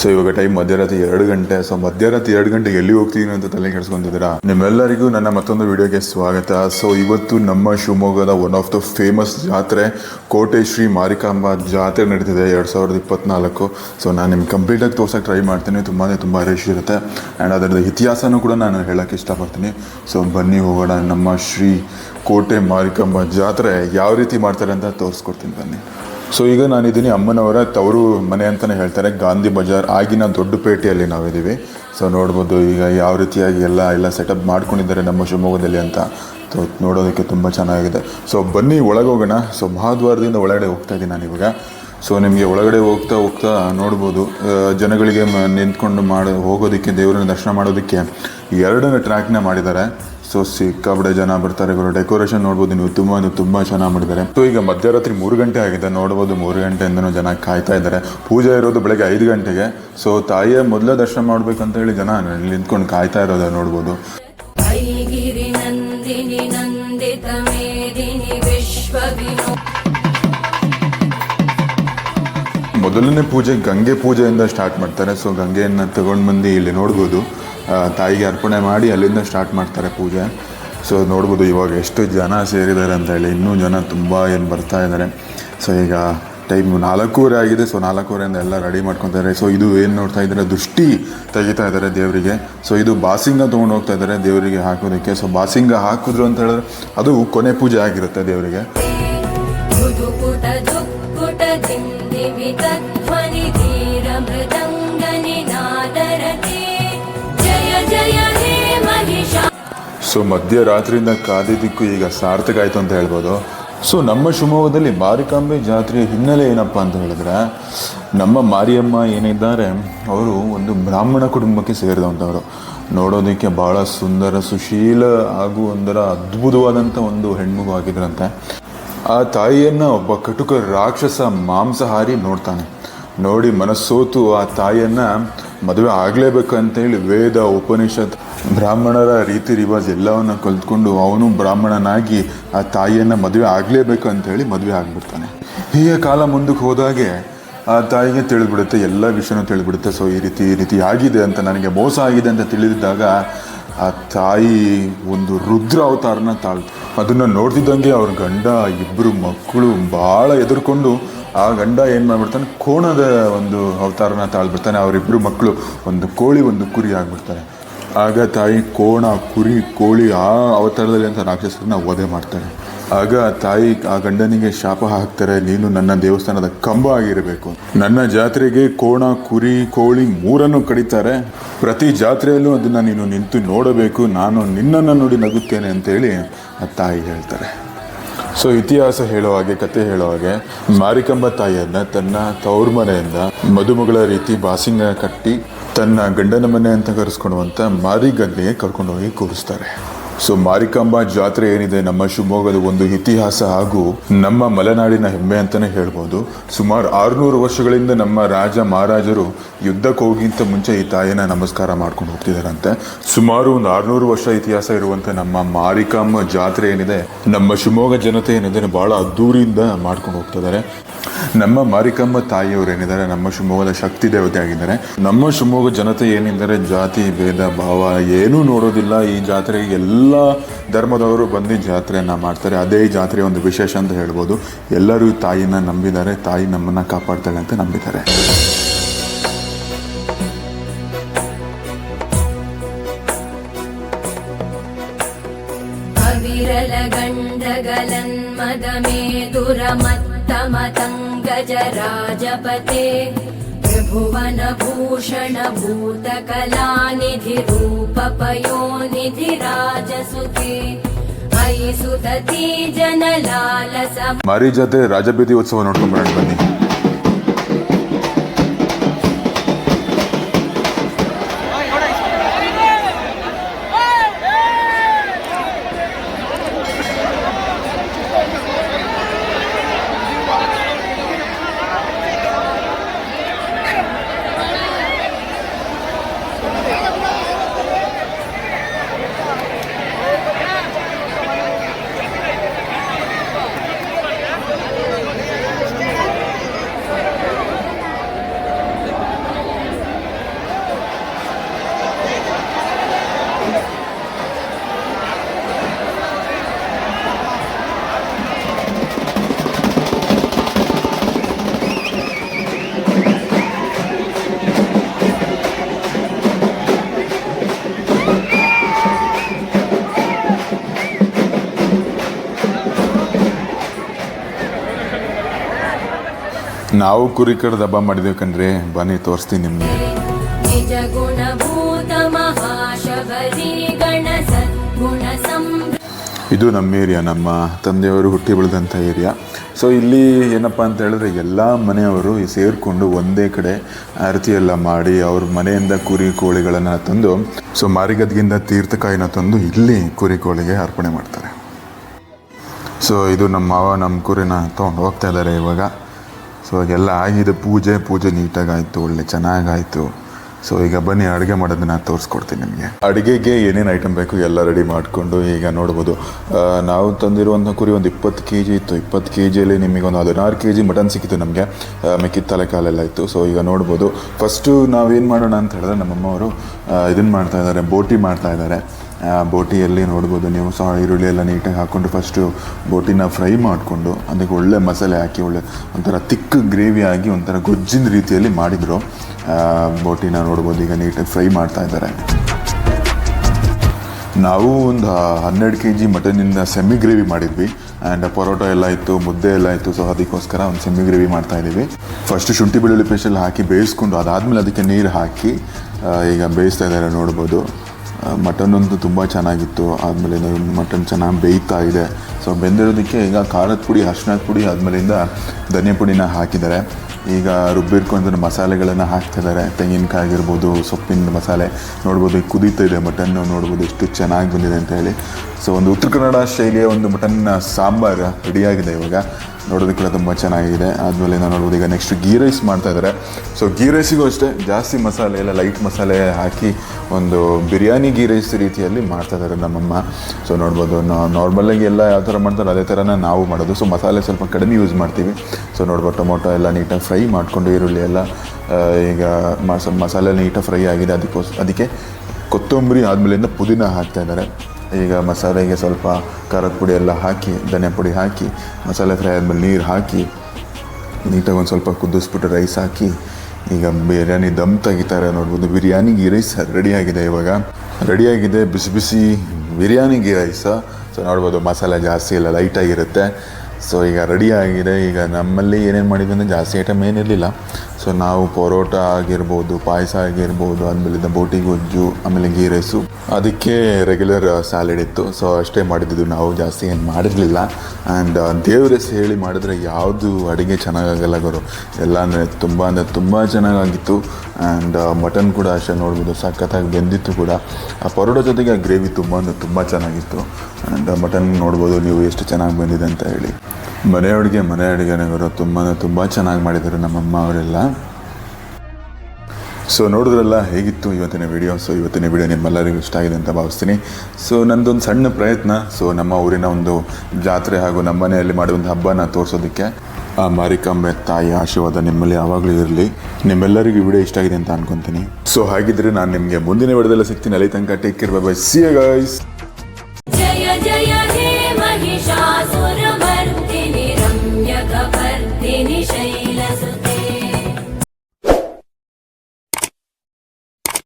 So ಇವಾಗ time ಮಧ್ಯರಾತ್ರಿ ಎರಡು ಗಂಟೆ. ಸೊ ಮಧ್ಯರಾತ್ರಿ ಎರಡು ಗಂಟೆಗೆ ಎಲ್ಲಿ ಹೋಗ್ತೀನಿ ಅಂತ ತಲೆ ಕೆಡಿಸ್ಕೊಂತಿದ್ದೀರಾ? ನಿಮ್ಮೆಲ್ಲರಿಗೂ ನನ್ನ ಮತ್ತೊಂದು ವಿಡಿಯೋಗೆ ಸ್ವಾಗತ. ಸೊ ಇವತ್ತು ನಮ್ಮ ಶಿವಮೊಗ್ಗದ ಒನ್ ಆಫ್ ದ ಫೇಮಸ್ ಜಾತ್ರೆ ಕೋಟೆ ಶ್ರೀ ಮಾರಿಕಾಂಬಾ ಜಾತ್ರೆ ನಡೀತಿದೆ ಎರಡು ಸಾವಿರದ ಇಪ್ಪತ್ನಾಲ್ಕು. ಸೊ ನಾನು ನಿಮ್ಗೆ ಕಂಪ್ಲೀಟಾಗಿ ತೋರ್ಸೋಕೆ ಟ್ರೈ ಮಾಡ್ತೀನಿ. ತುಂಬಾ ತುಂಬ ರಶ್ ಇರುತ್ತೆ. ಆ್ಯಂಡ್ ಅದರದ್ದು ಇತಿಹಾಸನೂ ಕೂಡ ನಾನು ಹೇಳೋಕ್ಕೆ ಇಷ್ಟಪಡ್ತೀನಿ. ಸೊ ಬನ್ನಿ ಹೋಗೋಣ. ನಮ್ಮ ಶ್ರೀ ಕೋಟೆ ಮಾರಿಕಾಂಬಾ ಜಾತ್ರೆ ಯಾವ ರೀತಿ ಮಾಡ್ತಾರೆ ಅಂತ ತೋರಿಸ್ಕೊಡ್ತೀನಿ ಬನ್ನಿ. ಸೊ ಈಗ ನಾನಿದ್ದೀನಿ ಅಮ್ಮನವರ, ತವರು ಮನೆ ಅಂತಲೇ ಹೇಳ್ತಾರೆ, ಗಾಂಧಿ ಬಜಾರ್ ಆಗಿನ ದೊಡ್ಡ ಪೇಟೆಯಲ್ಲಿ ನಾವಿದ್ದೀವಿ. ಸೊ ನೋಡ್ಬೋದು ಈಗ ಯಾವ ರೀತಿಯಾಗಿ ಎಲ್ಲ ಎಲ್ಲ ಸೆಟಪ್ ಮಾಡ್ಕೊಂಡಿದ್ದಾರೆ ನಮ್ಮ ಶಿವಮೊಗ್ಗದಲ್ಲಿ ಅಂತ. ಸೊ ನೋಡೋದಕ್ಕೆ ತುಂಬ ಚೆನ್ನಾಗಿದೆ. ಸೊ ಬನ್ನಿ ಒಳಗೆ ಹೋಗೋಣ ಸೊ ಮಹಾದ್ವಾರದಿಂದ ಒಳಗಡೆ ಹೋಗ್ತಾ ಇದ್ದೀನಿ ನಾನು ಇವಾಗ. ಸೊ ನಿಮಗೆ ಒಳಗಡೆ ಹೋಗ್ತಾ ಹೋಗ್ತಾ ನೋಡ್ಬೋದು ಜನಗಳಿಗೆ ನಿಂತ್ಕೊಂಡು ಮಾಡಿ, ಹೋಗೋದಕ್ಕೆ, ದೇವರನ್ನ ದರ್ಶನ ಮಾಡೋದಕ್ಕೆ ಎರಡನೇ ಟ್ರ್ಯಾಕ್ನ ಮಾಡಿದ್ದಾರೆ. ಸೊ ಸಿಕ್ಕಾಪಡೆ ಜನ ಬರ್ತಾರೆ. ಇವರು ಡೆಕೋರೇಷನ್ ನೋಡ್ಬೋದು. ನೀವು ತುಂಬ ಅಂದರೆ ತುಂಬ ಚೆನ್ನಾಗಿ ಮಾಡಿದ್ದಾರೆ. ಸೊ ಈಗ ಮಧ್ಯರಾತ್ರಿ ಮೂರು ಗಂಟೆ ಆಗಿದೆ. ನೋಡ್ಬೋದು ಮೂರು ಗಂಟೆಯಿಂದನೂ ಜನ ಕಾಯ್ತಾ ಇದ್ದಾರೆ. ಪೂಜೆ ಇರೋದು ಬೆಳಗ್ಗೆ ಐದು ಗಂಟೆಗೆ. ಸೊ ತಾಯಿಯೇ ಮೊದಲ ದರ್ಶನ ಮಾಡಬೇಕಂತ ಹೇಳಿ ಜನ ನಿಂತ್ಕೊಂಡು ಕಾಯ್ತಾ ಇರೋದ ನೋಡ್ಬೋದು. ಮೊದಲನೇ ಪೂಜೆ ಗಂಗೆ ಪೂಜೆಯಿಂದ ಸ್ಟಾರ್ಟ್ ಮಾಡ್ತಾರೆ. ಸೊ ಗಂಗೆಯನ್ನು ತಗೊಂಡು ಬಂದು ಇಲ್ಲಿ ನೋಡ್ಬೋದು. ತಾಯಿಗೆ ಅರ್ಪಣೆ ಮಾಡಿ ಅಲ್ಲಿಂದ ಸ್ಟಾರ್ಟ್ ಮಾಡ್ತಾರೆ ಪೂಜೆ ಸೊ ನೋಡ್ಬೋದು ಇವಾಗ ಎಷ್ಟು ಜನ ಸೇರಿದ್ದಾರೆ ಅಂತ ಹೇಳಿ ಇನ್ನೂ ಜನ ತುಂಬ ಏನು ಬರ್ತಾ ಇದ್ದಾರೆ ಸೊ ಈಗ ಟೈಮ್ ನಾಲ್ಕೂವರೆ ಆಗಿದೆ ಸೊ ನಾಲ್ಕೂವರೆಯಿಂದ ಎಲ್ಲ ರೆಡಿ ಮಾಡ್ಕೊತಾರೆ ಸೊ ಇದು ಏನು ನೋಡ್ತಾ ಇದ್ದಾರೆ ದೃಷ್ಟಿ ತೆಗಿತಾ ಇದ್ದಾರೆ ದೇವರಿಗೆ ಸೊ ಇದು ಬಾಸಿಂಗ ತೊಗೊಂಡು ಹೋಗ್ತಾ ಇದ್ದಾರೆ ದೇವರಿಗೆ ಹಾಕೋದಕ್ಕೆ ಸೊ ಬಾಸಿಂಗ ಹಾಕಿದ್ರು ಅಂತ ಹೇಳಿದ್ರೆ ಅದು ಕೊನೆ ಪೂಜೆ ಆಗಿರುತ್ತೆ ದೇವರಿಗೆ ಸೊ ಮಧ್ಯರಾತ್ರಿಯಿಂದ ಕಾದಿದ್ದಕ್ಕೂ ಈಗ ಸಾರ್ಥಕ ಆಯಿತು ಅಂತ ಹೇಳ್ಬೋದು. ಸೊ ನಮ್ಮ ಶಿವಮೊಗ್ಗದಲ್ಲಿ ಮಾರಿಕಾಂಬೆ ಜಾತ್ರೆಯ ಹಿನ್ನೆಲೆ ಏನಪ್ಪ ಅಂತ ಹೇಳಿದ್ರೆ, ನಮ್ಮ ಮಾರಿಯಮ್ಮ ಏನಿದ್ದಾರೆ, ಅವರು ಒಂದು ಬ್ರಾಹ್ಮಣ ಕುಟುಂಬಕ್ಕೆ ಸೇರಿದಂಥವ್ರು. ನೋಡೋದಕ್ಕೆ ಭಾಳ ಸುಂದರ, ಸುಶೀಲ ಹಾಗೂ ಒಂದರ ಅದ್ಭುತವಾದಂಥ ಒಂದು ಹೆಣ್ಮಗು ಆಗಿದ್ರಂತೆ. ಆ ತಾಯಿಯನ್ನು ಒಬ್ಬ ಕಟುಕ ರಾಕ್ಷಸ ಮಾಂಸಹಾರಿ ನೋಡ್ತಾನೆ. ನೋಡಿ ಮನಸ್ಸೋತು ಆ ತಾಯಿಯನ್ನ ಮದುವೆ ಆಗಲೇಬೇಕು ಅಂತೇಳಿ ವೇದ, ಉಪನಿಷತ್, ಬ್ರಾಹ್ಮಣರ ರೀತಿ ರಿವಾಜ್ ಎಲ್ಲವನ್ನ ಕಲ್ತ್ಕೊಂಡು ಅವನು ಬ್ರಾಹ್ಮಣನಾಗಿ ಆ ತಾಯಿಯನ್ನ ಮದುವೆ ಆಗಲೇಬೇಕು ಅಂತೇಳಿ ಮದುವೆ ಆಗಿಬಿಡ್ತಾನೆ. ಹೀಗೆ ಕಾಲ ಮುಂದಕ್ಕೆ ಹೋದಾಗೆ ಆ ತಾಯಿಗೆ ತಿಳಿದ್ಬಿಡುತ್ತೆ, ಎಲ್ಲ ವಿಷಯನೂ ತಿಳಿದ್ಬಿಡುತ್ತೆ. ಸೊ ಈ ರೀತಿ ಈ ರೀತಿ ಆಗಿದೆ ಅಂತ ನನಗೆ ಮೋಸ ಆಗಿದೆ ಅಂತ ತಿಳಿದಿದ್ದಾಗ ಆ ತಾಯಿ ಒಂದು ರುದ್ರ ಅವತಾರನ ತಾಳ್ ಅದನ್ನ ನೋಡ್ತಿದ್ದಂಗೆ ಅವ್ರ ಗಂಡ ಇಬ್ಬರು ಮಕ್ಕಳು ಭಾಳ ಎದುರ್ಕೊಂಡು ಆ ಗಂಡ ಏನು ಮಾಡ್ಬಿಡ್ತಾನೆ, ಕೋಣದ ಒಂದು ಅವತಾರನ ತಾಳ್ಬಿಡ್ತಾನೆ ಅವರಿಬ್ಬರು ಮಕ್ಕಳು ಒಂದು ಕೋಳಿ, ಒಂದು ಕುರಿ ಆಗ್ಬಿಡ್ತಾರೆ. ಆಗ ತಾಯಿ ಕೋಣ, ಕುರಿ, ಕೋಳಿ ಆ ಅವತಾರದಲ್ಲಿ ಅಂತ ರಾಕ್ಷಸರನ್ನ ವಧೆ ಮಾಡ್ತಾರೆ. ಆಗ ತಾಯಿ ಆ ಗಂಡನಿಗೆ ಶಾಪ ಹಾಕ್ತಾರೆ, ನೀನು ನನ್ನ ದೇವಸ್ಥಾನದ ಕಂಬ ಆಗಿರಬೇಕು. ನನ್ನ ಜಾತ್ರೆಗೆ ಕೋಣ, ಕುರಿ, ಕೋಳಿ ಮೂರನ್ನು ಕಡಿತಾರೆ. ಪ್ರತಿ ಜಾತ್ರೆಯಲ್ಲೂ ಅದನ್ನ ನೀನು ನಿಂತು ನೋಡಬೇಕು, ನಾನು ನಿನ್ನನ್ನು ನೋಡಿ ನಗುತ್ತೇನೆ ಅಂತೇಳಿ ಆ ತಾಯಿ ಹೇಳ್ತಾರೆ. ಸೊ, ಇತಿಹಾಸ ಹೇಳೋ ಹಾಗೆ, ಕತೆ ಹೇಳೋ ಹಾಗೆ, ಮಾರಿಕಂಬ ತಾಯಿಯನ್ನು, ತನ್ನ ತವ್ರ ಮದುಮಗಳ ರೀತಿ ಬಾಸಿಂಗ ಕಟ್ಟಿ, ತನ್ನ ಗಂಡನ ಮನೆ ಅಂತ ಕರೆಸ್ಕೊಡುವಂಥ ಕರ್ಕೊಂಡು ಹೋಗಿ ಕೂರಿಸ್ತಾರೆ. ಸೊ ಮಾರಿಕಾಂಬಾ ಜಾತ್ರೆ ಏನಿದೆ, ನಮ್ಮ ಶಿವಮೊಗ್ಗದ ಒಂದು ಇತಿಹಾಸ ಹಾಗೂ ನಮ್ಮ ಮಲೆನಾಡಿನ ಹೆಮ್ಮೆ ಅಂತಾನೆ ಹೇಳ್ಬೋದು. ಸುಮಾರು ಆರುನೂರು ವರ್ಷಗಳಿಂದ ನಮ್ಮ ರಾಜ ಮಹಾರಾಜರು ಯುದ್ಧಕ್ಕೆ ಹೋಗಿಂತ ಮುಂಚೆ ಈ ತಾಯಿನ ನಮಸ್ಕಾರ ಮಾಡ್ಕೊಂಡು ಹೋಗ್ತಿದ್ದಾರಂತೆ. ಸುಮಾರು ಒಂದು ಆರುನೂರು ವರ್ಷ ಇತಿಹಾಸ ಇರುವಂತೆ ನಮ್ಮ ಮಾರಿಕಾಂಬ ಜಾತ್ರೆ ಏನಿದೆ, ನಮ್ಮ ಶಿವಮೊಗ್ಗ ಜನತೆ ಏನಿದೆ ಬಹಳ ಅದ್ದೂರಿಯಿಂದ ಮಾಡ್ಕೊಂಡು ಹೋಗ್ತಿದ್ದಾರೆ. ನಮ್ಮ ಮಾರಿಕಮ್ಮ ತಾಯಿಯವರು ಏನಿದ್ದಾರೆ, ನಮ್ಮ ಶಿವಮೊಗ್ಗದ ಶಕ್ತಿ ದೇವತೆ ಆಗಿದ್ದಾರೆ. ನಮ್ಮ ಶಿವಮೊಗ್ಗ ಜನತೆ ಏನಿದ್ದಾರೆ, ಜಾತಿ, ಭೇದ, ಭಾವ ಏನೂ ನೋಡೋದಿಲ್ಲ ಈ ಜಾತ್ರೆಗೆ. ಎಲ್ಲ ಎಲ್ಲ ಧರ್ಮದವರು ಬಂದು ಜಾತ್ರೆಯನ್ನು ಮಾಡ್ತಾರೆ. ಅದೇ ಜಾತ್ರೆ ಒಂದು ವಿಶೇಷ ಅಂತ ಹೇಳ್ಬೋದು. ಎಲ್ಲರೂ ತಾಯಿನ ನಂಬಿದ್ದಾರೆ. ತಾಯಿ ನಮ್ಮನ್ನು ಕಾಪಾಡ್ತಾಳೆ ಅಂತ ನಂಬಿದ್ದಾರೆ. ಗಂಡಗಲನ್ಮದ ಮೇ अयि सुतती जनलालस ಮಾರಿ ಜಾತ್ರೆ ರಾಜಬೀದಿ ಉತ್ಸವ ನೋಡ್ಕೊಂಡು ಬರೋಣ ಬನ್ನಿ ನಾವು ಕುರಿ ಕಡ್ದು ಹಬ್ಬ ಮಾಡಿದೇವು ಕಣ್ರಿ. ಬನ್ನಿ, ತೋರಿಸ್ತೀನಿ ನಿಮಗೆ. ಇದು ನಮ್ಮ ಏರಿಯಾ, ನಮ್ಮ ತಂದೆಯವರು ಹುಟ್ಟಿ ಬೆಳೆದಂಥ ಏರಿಯಾ. ಸೊ ಇಲ್ಲಿ ಏನಪ್ಪ ಅಂತ ಹೇಳಿದ್ರೆ, ಎಲ್ಲ ಮನೆಯವರು ಸೇರಿಕೊಂಡು ಒಂದೇ ಕಡೆ ಆರತಿ ಎಲ್ಲ ಮಾಡಿ ಅವ್ರ ಮನೆಯಿಂದ ಕುರಿ ಕೋಳಿಗಳನ್ನು ತಂದು ಸೊ ಮಾರಿಗದ್ಗಿಂದ ತೀರ್ಥಕಾಯಿನ ತಂದು ಇಲ್ಲಿ ಕುರಿ ಕೋಳಿಗೆ ಅರ್ಪಣೆ ಮಾಡ್ತಾರೆ. ಸೊ ಇದು ನಮ್ಮ ಮಾವ, ನಮ್ಮ ಕುರಿನ ತೊಗೊಂಡು ಹೋಗ್ತಾ ಇದ್ದಾರೆ ಇವಾಗ. ಸೊ ಎಲ್ಲ ಆಗಿದೆ. ಪೂಜೆ ಪೂಜೆ ನೀಟಾಗಿ ಆಯಿತು ಒಳ್ಳೆ ಚೆನ್ನಾಗಾಯಿತು. ಸೊ ಈಗ ಬನ್ನಿ ಅಡುಗೆ ಮಾಡೋದನ್ನ ತೋರಿಸ್ಕೊಡ್ತೀನಿ ನಿಮಗೆ. ಅಡುಗೆಗೆ ಏನೇನು ಐಟಮ್ ಬೇಕು ಎಲ್ಲ ರೆಡಿ ಮಾಡಿಕೊಂಡು ಈಗ ನೋಡ್ಬೋದು. ನಾವು ತಂದಿರುವಂಥ ಕುರಿ ಒಂದು ಇಪ್ಪತ್ತು ಕೆ ಜಿ ಇತ್ತು. ಇಪ್ಪತ್ತು ಕೆ ಜಿಯಲ್ಲಿ ನಿಮಗೆ ಒಂದು ಹದಿನಾರು ಕೆ ಜಿ ಮಟನ್ ಸಿಕ್ಕಿತ್ತು ನಮಗೆ. ಮಿಕ್ಕಿದ ಕಾಲೆಲ್ಲ ಇತ್ತು. ಸೊ ಈಗ ನೋಡ್ಬೋದು. ಫಸ್ಟು ನಾವೇನು ಮಾಡೋಣ ಅಂತ ಹೇಳಿದ್ರೆ ನಮ್ಮಮ್ಮವರು ಇದನ್ನು ಮಾಡ್ತಾ ಇದ್ದಾರೆ ಬೋಟಿ ಮಾಡ್ತಾ ಇದ್ದಾರೆ. ಆ, ಬೋಟಿಯಲ್ಲಿ ನೋಡ್ಬೋದು ನೀವು ಸಹ ಈರುಳ್ಳಿ ಎಲ್ಲ ನೀಟಾಗಿ ಹಾಕ್ಕೊಂಡು ಫಸ್ಟು ಬೋಟಿನ ಫ್ರೈ ಮಾಡಿಕೊಂಡು ಅದಕ್ಕೆ ಒಳ್ಳೆ ಮಸಾಲೆ ಹಾಕಿ, ಒಳ್ಳೆ ಒಂಥರ ತಿಕ್ ಗ್ರೇವಿ ಆಗಿ ಒಂಥರ ಗೊಜ್ಜಿನ ರೀತಿಯಲ್ಲಿ ಮಾಡಿದರು. ಬೋಟಿನ ನೋಡ್ಬೋದು ಈಗ ನೀಟಾಗಿ ಫ್ರೈ ಮಾಡ್ತಾ ಇದ್ದಾರೆ. ನಾವು ಒಂದು ಹನ್ನೆರಡು ಕೆ ಜಿ ಮಟನಿಂದ ಸೆಮಿ ಗ್ರೇವಿ ಮಾಡಿದ್ವಿ. ಆ್ಯಂಡ್ ಪರೋಟ ಎಲ್ಲ ಇತ್ತು, ಮುದ್ದೆ ಎಲ್ಲ ಇತ್ತು ಸೊ ಅದಕ್ಕೋಸ್ಕರ ಒಂದು ಸೆಮಿ ಗ್ರೇವಿ ಮಾಡ್ತಾ ಇದ್ದೀವಿ. ಫಸ್ಟ್ ಶುಂಠಿ ಬೆಳ್ಳುಳ್ಳಿ ಪೇಸ್ಟ್ ಎಲ್ಲ ಹಾಕಿ ಬೇಯಿಸ್ಕೊಂಡು ಅದಾದಮೇಲೆ ಅದಕ್ಕೆ ನೀರು ಹಾಕಿ ಈಗ ಬೇಯಿಸ್ತಾ ಇದ್ದಾರೆ ನೋಡ್ಬೋದು. ಮಟನ್ ಒಂದು ತುಂಬ ಚೆನ್ನಾಗಿತ್ತು. ಆದಮೇಲೆ ಮಟನ್ ಚೆನ್ನಾಗಿ ಬೇಯ್ತಾ ಇದೆ. ಸೊ ಬೆಂದಿರೋದಕ್ಕೆ ಈಗ ಖಾರದ ಪುಡಿ ಅರ್ಶಿನದ ಪುಡಿ ಆದಮೇಲಿಂದ ಧನಿಯ ಪುಡಿನ ಹಾಕಿದ್ದಾರೆ. ಈಗ ರುಬ್ಬಿರ್ಕೊಂಡು ಮಸಾಲೆಗಳನ್ನು ಹಾಕ್ತಿದ್ದಾರೆ. ತೆಂಗಿನಕಾಯಿ ಆಗಿರ್ಬೋದು, ಸೊಪ್ಪಿನ ಮಸಾಲೆ ನೋಡ್ಬೋದು ಕುದೀತಾ ಇದೆ ಮಟನ್ನು ನೋಡ್ಬೋದು ಎಷ್ಟು ಚೆನ್ನಾಗಿ ಬಂದಿದೆ ಅಂತ ಹೇಳಿ. ಸೊ ಒಂದು ಉತ್ತರ ಕನ್ನಡ ಶೈಲಿಯ ಒಂದು ಮಟನ್ ಸಾಂಬಾರು ರೆಡಿಯಾಗಿದೆ ಇವಾಗ. ನೋಡೋದಕ್ಕೆ ಕೂಡ ತುಂಬ ಚೆನ್ನಾಗಿದೆ. ಆದಮೇಲೆ ನಾನು ನೋಡ್ಬೋದು ಈಗ ನೆಕ್ಸ್ಟ್ ಗೀ ರೈಸ್ ಮಾಡ್ತಾ ಇದ್ದಾರೆ ಸೊ ಗೀ ರೈಸಿಗೂ ಅಷ್ಟೇ ಜಾಸ್ತಿ ಮಸಾಲೆ ಎಲ್ಲ ಲೈಟ್ ಮಸಾಲೆ ಹಾಕಿ ಒಂದು ಬಿರಿಯಾನಿ ಗೀ ರೈಸ್ ರೀತಿಯಲ್ಲಿ ಮಾಡ್ತಾ ಇದ್ದಾರೆ ನಮ್ಮಮ್ಮ. ಸೊ ನೋಡ್ಬೋದು ನಾರ್ಮಲಾಗಿ ಎಲ್ಲ ಯಾವ ಥರ ಮಾಡ್ತಾರೆ ಅದೇ ಥರನೇ ನಾವು ಮಾಡೋದು. ಸೊ ಮಸಾಲೆ ಸ್ವಲ್ಪ ಕಡಿಮೆ ಯೂಸ್ ಮಾಡ್ತೀವಿ. ಸೊ ನೋಡ್ಬೋದು ಟೊಮೊಟೊ ಎಲ್ಲ ನೀಟಾಗಿ ಫ್ರೈ ಮಾಡಿಕೊಂಡು ಈರುಳ್ಳಿ ಎಲ್ಲ ಈಗ ಮಸ, ಮಸಾಲೆ ನೀಟಾಗಿ ಫ್ರೈ ಆಗಿದೆ. ಅದಕ್ಕೋಸ್, ಅದಕ್ಕೆ ಕೊತ್ತಂಬರಿ ಆದಮೇಲಿಂದ ಪುದೀನ ಹಾಕ್ತಾ ಇದ್ದಾರೆ ಈಗ ಮಸಾಲೆಗೆ ಸ್ವಲ್ಪ ಖಾರದ ಪುಡಿ ಎಲ್ಲ ಹಾಕಿ, ಧನಿಯಾ ಪುಡಿ ಹಾಕಿ, ಮಸಾಲೆ ಫ್ರೈ ಆದಮೇಲೆ ನೀರು ಹಾಕಿ, ನೀಟಾಗಿ ಒಂದು ಸ್ವಲ್ಪ ಕುದಿಸ್ಬಿಟ್ಟು ರೈಸ್ ಹಾಕಿ, ಈಗ ಬಿರಿಯಾನಿ ದಮ್ ತೆಗಿತಾರೆ ನೋಡ್ಬೋದು. ಬಿರಿಯಾನಿಗೆ ರೈಸ್ ರೆಡಿಯಾಗಿದೆ ಇವಾಗ. ರೆಡಿಯಾಗಿದೆ, ಬಿಸಿ ಬಿಸಿ ಬಿರಿಯಾನಿಗೆ ರೈಸ ಸೊ ನೋಡ್ಬೋದು ಮಸಾಲೆ ಜಾಸ್ತಿ ಇಲ್ಲ ಲೈಟಾಗಿರುತ್ತೆ ಸೊ ಈಗ ರೆಡಿ ಆಗಿದೆ. ಈಗ ನಮ್ಮಲ್ಲಿ ಏನೇನು ಮಾಡಿದ್ವಿ ಅಂದರೆ ಜಾಸ್ತಿ ಐಟಮ್ ಏನಿರಲಿಲ್ಲ ಸೊ ನಾವು ಪರೋಟ ಆಗಿರ್ಬೋದು, ಪಾಯಸ ಆಗಿರ್ಬೋದು ಆಮೇಲೆ ಬೋಟಿ ಗೊಜ್ಜು, ಆಮೇಲೆ ಗೀ ರೈಸು. ಅದಕ್ಕೆ ರೆಗ್ಯುಲರ್ ಸ್ಯಾಲೆಡ್ ಇತ್ತು. ಸೊ ಅಷ್ಟೇ ಮಾಡಿದ್ದು ನಾವು ಜಾಸ್ತಿ ಏನು ಮಾಡಿರಲಿಲ್ಲ. ಆ್ಯಂಡ್ ದೇವ್ರ ಹೇಳಿ ಮಾಡಿದ್ರೆ ಯಾವುದು ಅಡುಗೆ ಚೆನ್ನಾಗಾಗಲ್ಲ ಗುರು. ಎಲ್ಲ ಅಂದರೆ ತುಂಬ ಅಂದರೆ ತುಂಬ ಚೆನ್ನಾಗಾಗಿತ್ತು. ಆ್ಯಂಡ್ ಮಟನ್ ಕೂಡ ಅಷ್ಟೇ ನೋಡ್ಬೋದು. ಸಖತ್ತಾಗಿ ಬೆಂದಿತ್ತು ಕೂಡ. ಆ ಪರೋಟ ಜೊತೆಗೆ ಆ ಗ್ರೇವಿ ತುಂಬ ಅಂದರೆ ತುಂಬ ಚೆನ್ನಾಗಿತ್ತು. ಆ್ಯಂಡ್ ಬಟನ್ ನೋಡ್ಬೋದು, ನೀವು ಎಷ್ಟು ಚೆನ್ನಾಗಿ ಬಂದಿದೆ ಅಂತ ಹೇಳಿ. ಮನೆ ಅಡುಗೆ ಮನೆ ಅಡುಗೆನವರು ತುಂಬ ತುಂಬ ಚೆನ್ನಾಗಿ ಮಾಡಿದ್ದಾರೆ ನಮ್ಮಮ್ಮ ಅವರೆಲ್ಲ. ಸೊ ನೋಡಿದ್ರಲ್ಲ ಹೇಗಿತ್ತು ಇವತ್ತಿನ ವಿಡಿಯೋ ಸೊ ಇವತ್ತಿನ ವಿಡಿಯೋ ನಿಮ್ಮೆಲ್ಲರಿಗೂ ಇಷ್ಟ ಆಗಿದೆ ಅಂತ ಭಾವಿಸ್ತೀನಿ. ಸೊ ನಂದೊಂದು ಸಣ್ಣ ಪ್ರಯತ್ನ. ಸೊ ನಮ್ಮ ಊರಿನ ಒಂದು ಜಾತ್ರೆ ಹಾಗೂ ನಮ್ಮ ಮನೆಯಲ್ಲಿ ಮಾಡುವಂಥ ಹಬ್ಬನ ತೋರಿಸೋದಕ್ಕೆ ಆ ಮಾರಿಕಾಂಬೆ ತಾಯಿ ಆಶೀರ್ವಾದ ನಿಮ್ಮಲ್ಲಿ ಯಾವಾಗಲೂ ಇರಲಿ. ನಿಮ್ಮೆಲ್ಲರಿಗೂ ವಿಡಿಯೋ ಇಷ್ಟ ಆಗಿದೆ ಅಂತ ಅನ್ಕೊತೀನಿ. ಸೊ ಹಾಗಿದ್ರೆ ನಾನು ನಿಮಗೆ ಮುಂದಿನ ವಿಡಿಯೋದಲ್ಲಿ ಸಿಗ್ತೀನಿ. ಅಲ್ಲಿ ತನಕ take care bye see guys 你随意